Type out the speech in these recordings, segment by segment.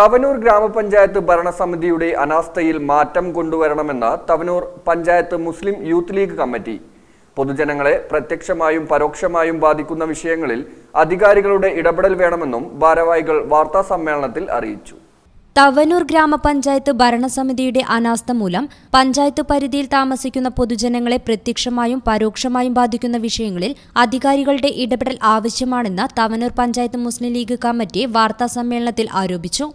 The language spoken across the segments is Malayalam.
തവനൂർ ഗ്രാമപഞ്ചായത്ത് ഭരണസമിതിയുടെ അനാസ്ഥയിൽ മാറ്റം കൊണ്ടുവരണമെന്ന് Thavanur panchayat Muslim youth league committee. പൊതുജനങ്ങളെ പ്രത്യക്ഷമായും പരോക്ഷമായും ബാധിക്കുന്ന വിഷയങ്ങളിൽ അധികാരികളുടെ ഇടപെടൽ വേണമെന്നും ഭാരവാഹികൾ വാർത്താ സമ്മേളനത്തിൽ അറിയിച്ചു. തവനൂർ ഗ്രാമപഞ്ചായത്ത് ഭരണസമിതിയുടെ അനാസ്ഥ മൂലം പഞ്ചായത്ത് പരിധിയിൽ താമസിക്കുന്ന പൊതുജനങ്ങളെ പ്രത്യക്ഷമായും പരോക്ഷമായും ബാധിക്കുന്ന വിഷയങ്ങളിൽ അധികാരികളുടെ ഇടപെടൽ ആവശ്യമാണെന്ന് Thavanur panchayat Muslim league committee വാർത്താ സമ്മേളനത്തിൽ ആരോപിച്ചു.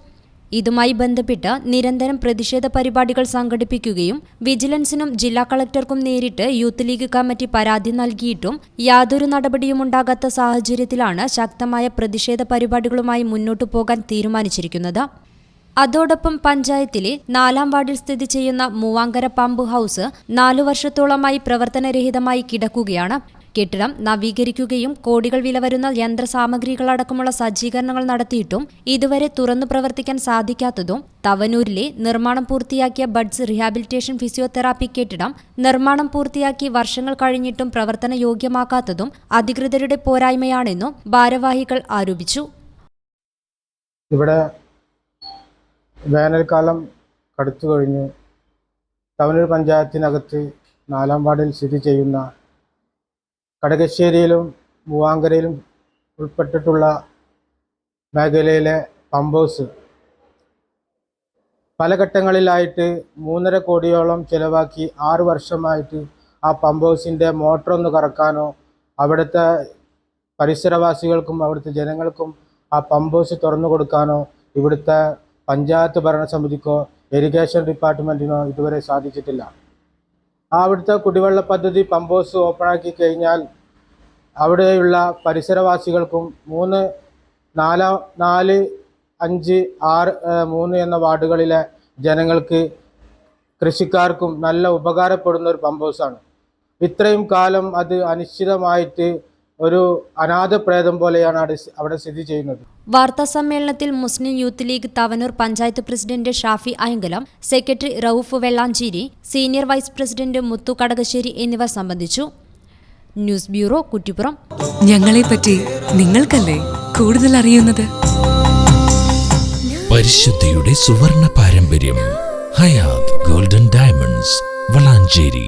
ഇതുമായി ബന്ധപ്പെട്ട് നിരന്തരം പ്രതിഷേധ പരിപാടികൾ സംഘടിപ്പിക്കുകയും വിജിലൻസിനും ജില്ലാ കളക്ടർക്കും നേരിട്ട് യൂത്ത് ലീഗ് കമ്മിറ്റി പരാതി നൽകിയിട്ടും യാതൊരു നടപടിയും ഉണ്ടാകാത്ത സാഹചര്യത്തിലാണ് ശക്തമായ പ്രതിഷേധ പരിപാടികളുമായി മുന്നോട്ടു പോകാൻ തീരുമാനിച്ചിരിക്കുന്നത്. അതോടൊപ്പം പഞ്ചായത്തിലെ നാലാം വാർഡിൽ സ്ഥിതി ചെയ്യുന്ന മൂവാങ്കര പമ്പ് ഹൌസ് നാലു വർഷത്തോളമായി പ്രവർത്തനരഹിതമായി കിടക്കുകയാണ്. കെട്ടിടം നവീകരിക്കുകയും കോടികൾ വില വരുന്ന യന്ത്രസാമഗ്രികളടക്കമുള്ള സജ്ജീകരണങ്ങൾ നടത്തിയിട്ടും ഇതുവരെ തുറന്നു പ്രവർത്തിക്കാൻ സാധിക്കാത്തതും തവനൂരിലെ നിർമ്മാണം പൂർത്തിയാക്കിയ ബഡ്സ് റീഹാബിലിറ്റേഷൻ ഫിസിയോതെറാപ്പി കെട്ടിടം നിർമ്മാണം പൂർത്തിയാക്കി വർഷങ്ങൾ കഴിഞ്ഞിട്ടും പ്രവർത്തന യോഗ്യമാക്കാത്തതും അധികൃതരുടെ പോരായ്മയാണെന്നും ഭാരവാഹികൾ ആരോപിച്ചു. ഇവിടെ വേനൽക്കാലം കടുത്തു കഴിഞ്ഞു തവനൂർ പഞ്ചായത്തിനകത്ത് നാലാം വാർഡിൽ സ്ഥിതി ചെയ്യുന്ന കടകശ്ശേരിയിലും മൂവാങ്കരയിലും ഉൾപ്പെട്ടിട്ടുള്ള മേഖലയിലെ പമ്പ് ഹൗസ് പല ഘട്ടങ്ങളിലായിട്ട് മൂന്നര കോടിയോളം ചിലവാക്കി ആറ് വർഷമായിട്ട് ആ പമ്പ് ഹൗസിന്റെ മോട്ടറൊന്ന് കറക്കാനോ അവിടുത്തെ പരിസരവാസികൾക്കും അവിടുത്തെ ജനങ്ങൾക്കും ആ പമ്പ് ഹൗസ് തുറന്നു കൊടുക്കാനോ ഇവിടുത്തെ പഞ്ചായത്ത് ഭരണസമിതിക്കോ ഇറിഗേഷൻ ഡിപ്പാർട്ട്മെന്റിനോ ഇതുവരെ സാധിച്ചിട്ടില്ല. അവിടുത്തെ കുടിവെള്ള പദ്ധതി പമ്പോസ് ഓപ്പണാക്കി കഴിഞ്ഞാൽ അവിടെയുള്ള പരിസരവാസികൾക്കും മൂന്ന് നാല് നാല് അഞ്ച് ആറ് മൂന്ന് എന്ന വാർഡുകളിലെ ജനങ്ങൾക്ക് കൃഷിക്കാർക്കും നല്ല ഉപകാരപ്പെടുന്ന ഒരു പമ്പ് ഹൗസാണ് ഇത്രയും കാലം അത് അനിശ്ചിതമായിട്ട് ഒരു അനാഥപ്രേതം പോലെയാണ് അവിടെ അവിടെ സ്ഥിതി ചെയ്യുന്നത്. വാർത്താ സമ്മേളനത്തിൽ Muslim youth league Thavanur panchayat president Shafi Ayankalam secretary Rauf Vellanchery senior vice president Muthu Kadakassery എന്നിവർ സംബന്ധിച്ചു. News bureau Kuttippuram. ഞങ്ങളെ പറ്റി നിങ്ങൾക്കല്ലേ കൂടുതൽ അറിയുന്നത്? പരിശുദ്ധിയുടെ സുവർണ പാരമ്പര്യം ഹയാത് ഗോൾഡൻ ഡയമണ്ട്സ് വളാഞ്ചേരി